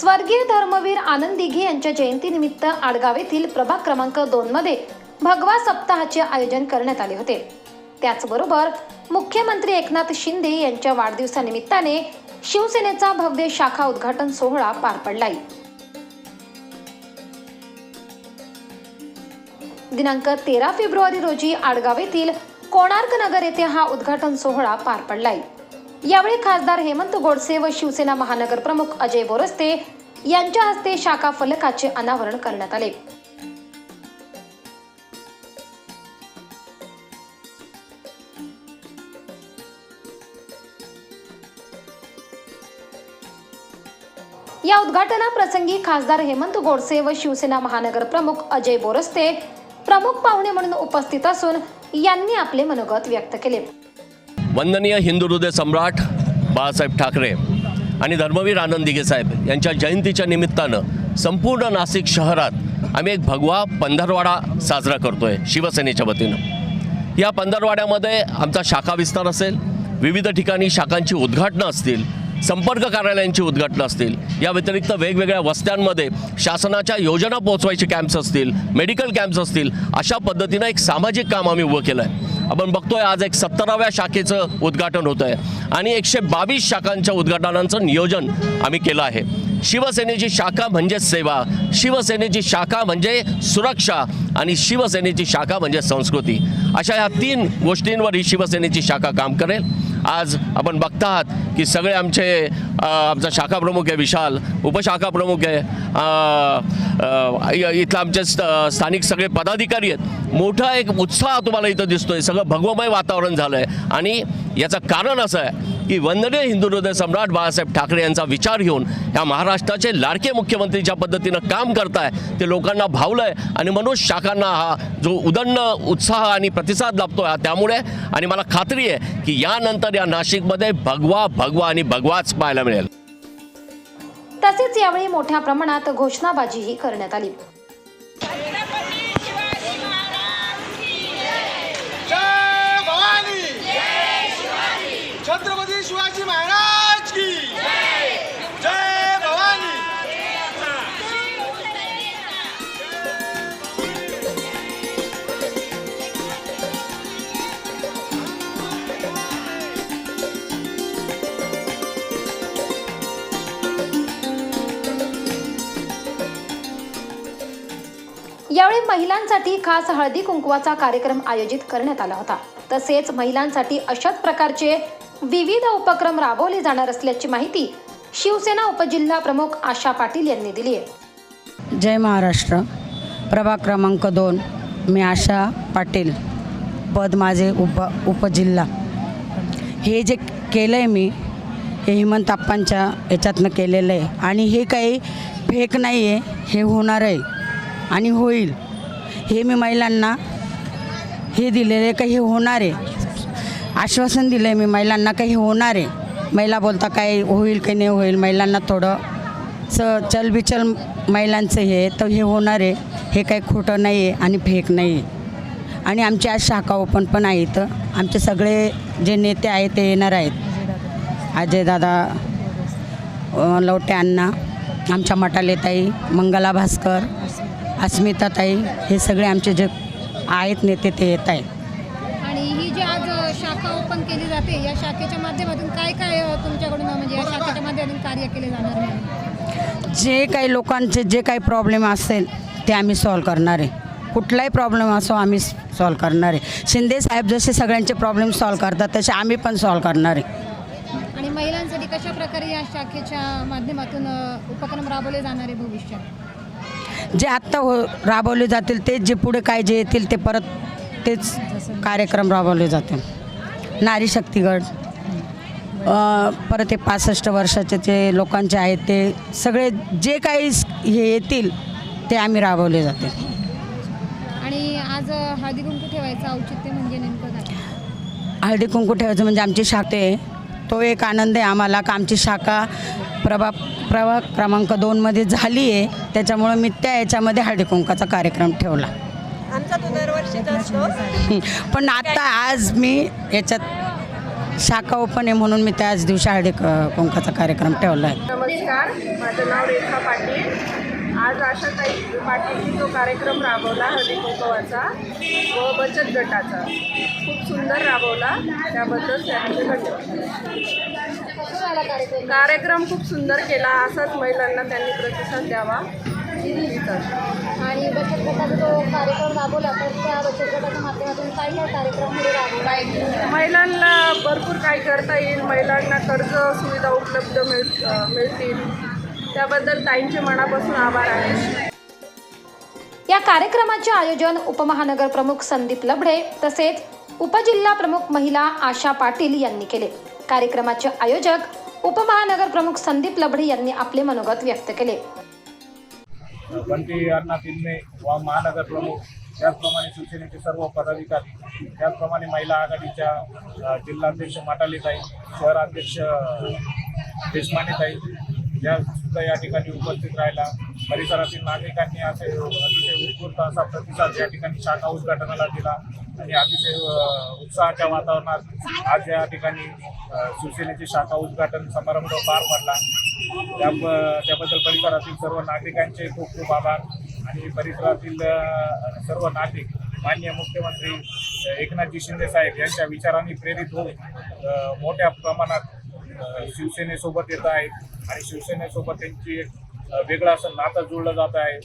स्वर्गीय धर्मवीर आनंद दिघे यांच्या जयंतीनिमित्त आडगाव येथील प्रभाग क्रमांक दोन मध्ये भगवा सप्ताहाचे आयोजन करण्यात आले होते. त्याचबरोबर मुख्यमंत्री एकनाथ शिंदे यांच्या वाढदिवसानिमित्ताने शिवसेनेचा भव्य शाखा उद्घाटन सोहळा पार पडलाय. दिनांक तेरा फेब्रुवारी रोजी आडगाव येथील कोणार्क नगर येथे हा उद्घाटन सोहळा पार पडलाय. यावेळी खासदार हेमंत गोडसे व शिवसेना महानगर प्रमुख अजय बोरस्ते यांच्या हस्ते शाखा फलकाचे अनावरण करण्यात आले. या उद्घाटनाप्रसंगी खासदार हेमंत गोडसे व शिवसेना महानगर प्रमुख अजय बोरस्ते प्रमुख पाहुणे म्हणून उपस्थित असून यांनी आपले मनोगत व्यक्त केले. वंदनीय हिंदू हृदय सम्राट बाळासाहेब ठाकरे. आणि धर्मवीर आनंद दिघे साहेब यांच्या जयंतीच्या निमित्तानं संपूर्ण नाशिक शहरात आम्ही एक भगवा पंधरवाडा साजरा करतो आहे शिवसेनेच्या वतीनं. या पंधरवाड्यामध्ये आमचा शाखा विस्तार असेल विविध ठिकाणी शाखांची उद्घाटनं असतील संपर्क कार्यालयांची उद्घाटनं असतील या व्यतिरिक्त वेगवेगळ्या वस्त्यांमध्ये शासनाच्या योजना पोहोचवायचे कॅम्प्स असतील मेडिकल कॅम्प्स असतील अशा पद्धतीनं एक सामाजिक काम आम्ही उभं केलं आहे आपण बघतोय आज एक सत्तराव्या शाखेचं उद्घाटन होतं आहे आणि एकशे बावीस शाखांच्या उद्घाटनांचं नियोजन आम्ही केलं आहे. शिवसेनेची शाखा म्हणजे सेवा शिवसेनेची शाखा म्हणजे सुरक्षा आणि शिवसेनेची शाखा म्हणजे संस्कृती. अशा या तीन गोष्टींवर ही शिवसेनेची शाखा काम करेल. आज आपण बघता आहात की सगळे आमचे आमचा शाखा प्रमुख आहे विशाल उपशाखा प्रमुख आहे. इथलं इथं आमचे स्थानिक सगळे पदाधिकारी आहेत. मोठा एक उत्साह तुम्हाला इथं दिसतोय. सगळं भगवमय वातावरण झालं आहे आणि याचं कारण असं आहे की वंदनीय हिंदू हृदय सम्राट बाळासाहेब ठाकरे यांचा विचार घेऊन या महाराष्ट्राचे लाडके मुख्यमंत्री ज्या पद्धतीनं काम करताय ते लोकांना भावलं आहे आणि म्हणून शाखांना हा जो उदंड उत्साह आणि प्रतिसाद लाभतो आहे त्यामुळे आणि मला खात्री आहे की यानंतर या नाशिकमध्ये भगवा भगवा आणि भगवाच पाहायला मिळेल. तसेच यावेळी मोठ्या प्रमाणात घोषणाबाजीही करण्यात आली. यावेळी महिलांसाठी खास हळदी कुंकवाचा कार्यक्रम आयोजित करण्यात आला होता. तसेच महिलांसाठी अशाच प्रकारचे विविध उपक्रम राबवले जाणार असल्याची माहिती शिवसेना उपजिल्हा प्रमुख आशा पाटील यांनी दिली आहे. जय महाराष्ट्र. प्रभाग क्रमांक दोन मी आशा पाटील पद माझे उप उपजिल्हा. हे जे केलं आहे मी हे हेमंत आप्पांच्या याच्यातनं केलेलं आहे. आणि हे काही फेक नाही आहे हे होणार आहे आणि होईल. हे मी महिलांना हे दिलेलं आहे का हे होणार आहे. आश्वासन दिलं आहे मी महिलांना काही होणार आहे. महिला बोलता काय होईल काही नाही होईल महिलांना थोडं स चलबिचल महिलांचं हे तर हे होणार आहे. हे काही खोटं नाही आहे आणि फेक नाही आहे. आणि आमची आज शाखा ओपन पण आहेत आमचे सगळे जे नेते आहेत ते येणार आहेत. अजयदादा दादा लवटे अण्णा आमच्या मटालेताई मंगला भास्कर अस्मिताताई हे सगळे आमचे जे आहेत नेते ते येत आहेत. आणि ही जी आज शाखा ओपन केली जाते या शाखेच्या माध्यमातून काय काय तुमच्याकडून म्हणजे या शाखेच्या माध्यमातून कार्य केले जाणार आहे? जे काही लोकांचे जे काही प्रॉब्लेम असेल ते आम्ही सॉल्व करणार आहे. कुठलाही प्रॉब्लेम असो आम्ही सॉल्व करणार आहे. शिंदे साहेब जसे सगळ्यांचे प्रॉब्लेम सॉल्व करतात तसे आम्ही पण सॉल्व करणार आहे. आणि महिलांसाठी कशा प्रकारे या शाखेच्या माध्यमातून उपक्रम राबवले जाणार आहे भविष्यात? जे आत्ता हो राबवले जातील तेच जे पुढे काय जे येतील ते परत तेच कार्यक्रम राबवले जातील. नारी शक्ती गट अ, परत ते पासष्ट वर्षाचे जे लोकांचे आहेत ते सगळे जे काही हे येतील ते आम्ही राबवले जाते आणि आज हळदी कुंकू ठेवायचं औचित्य म्हणजे नेमकं काय? हळदी कुंकू ठेवायचं म्हणजे आमची शाखा आहे. तो एक आनंद आहे आम्हाला का आमची शाखा प्रभा प्रभाग क्रमांक दोनमध्ये झाली आहे त्याच्यामुळं मी त्या याच्यामध्ये हळदी कुंकाचा कार्यक्रम ठेवला. आमचा तो दरवर्षीचा असतो. पण आता आज मी याच्यात शाखा ओपन आहे म्हणून मी त्याच दिवशी हळदी क- कुंकाचा कार्यक्रम ठेवला आहे. नमस्कार माझं नाव रेखा पाटील. आज आशाताई पाटीलनी जो कार्यक्रम राबवला हळदी कुंकवाचा व बचत गटाचा. खूप सुंदर राबवला त्याबद्दल त्यांचे धन्यवाद. कार्यक्रम? खूप सुंदर केला. असाच महिलांना त्यांनी प्रतिसाद द्यावा. आणि बचत गटाचा जो कार्यक्रम राबवला तर त्या बचत गटाच्या माध्यमातून काय काय कार्यक्रम पुढे राबवला. महिलांना भरपूर काही करता येईल. महिलांना कर्ज सुविधा उपलब्ध मिळ मिळतील. त्याबद्दल ताईंचे मनापासून आभार आहे. या कार्यक्रमाचे आयोजन उपमहानगर प्रमुख संदीप लबडे तसेच उपजिल्हा प्रमुख महिला आशा पाटील यांनी केले. कार्यक्रमाचे आयोजक उपमहानगर प्रमुख संदीप लबडे यांनी आपले मनोगत व्यक्त केले. बंटी अण्णा व महानगर प्रमुख त्याचप्रमाणे शिवसेनेचे सर्व पदाधिकारी त्याचप्रमाणे महिला आघाडीच्या जिल्हाध्यक्ष माटालीताई शहराध्यक्ष देशमानेताई या सुद्धा या ठिकाणी उपस्थित राहिला. परिसरातील नागरिकांनी असे अतिशय उत्स्फूर्त असा प्रतिसाद या ठिकाणी शाखा उद्घाटनाला दिला. आणि अतिशय उत्साहाच्या वातावरणात आज या ठिकाणी शिवसेनेची शाखा उद्घाटन समारंभ पार पडला. त्या त्याबद्दल परिसरातील सर्व नागरिकांचे खूप खूप आभार. आणि परिसरातील सर्व नागरिक माननीय मुख्यमंत्री एकनाथजी शिंदे साहेब यांच्या विचारांनी प्रेरित होऊन मोठ्या प्रमाणात शिवसेनेसोबत येत आहेत. आणि शिवसेनेसोबत त्यांची एक वेगळं असं नातं जुळलं जात आहे.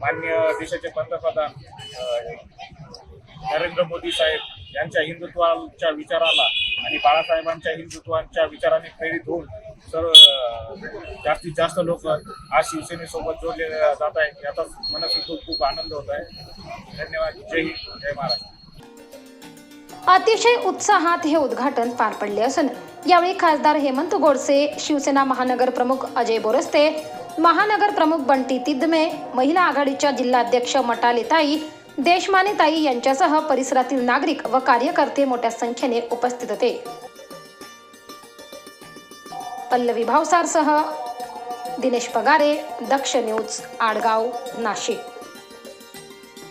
मान्य देशाचे पंतप्रधान नरेंद्र मोदी साहेब यांच्या हिंदुत्वाच्या विचाराला आणि बाळासाहेबांच्या हिंदुत्वाच्या विचाराने प्रेरित होऊन सर्व जास्तीत जास्त लोक आज शिवसेनेसोबत जोडले जात आहेत. याचा मनस्वी खूप खूप आनंद होत आहे. धन्यवाद. जय हिंद. जय महाराष्ट्र. अतिशय उत्साहात हे उद्घाटन पार पडले असून यावेळी खासदार हेमंत गोडसे शिवसेना महानगर प्रमुख अजय बोरस्ते महानगर प्रमुख बंटी तिदमे महिला आघाडीच्या जिल्हाध्यक्ष मटालेताई देशमानेताई यांच्यासह परिसरातील नागरिक व कार्यकर्ते मोठ्या संख्येने उपस्थित होते. पल्लवी भावसारसह दिनेश पगारे दक्ष न्यूज आडगाव नाशिक.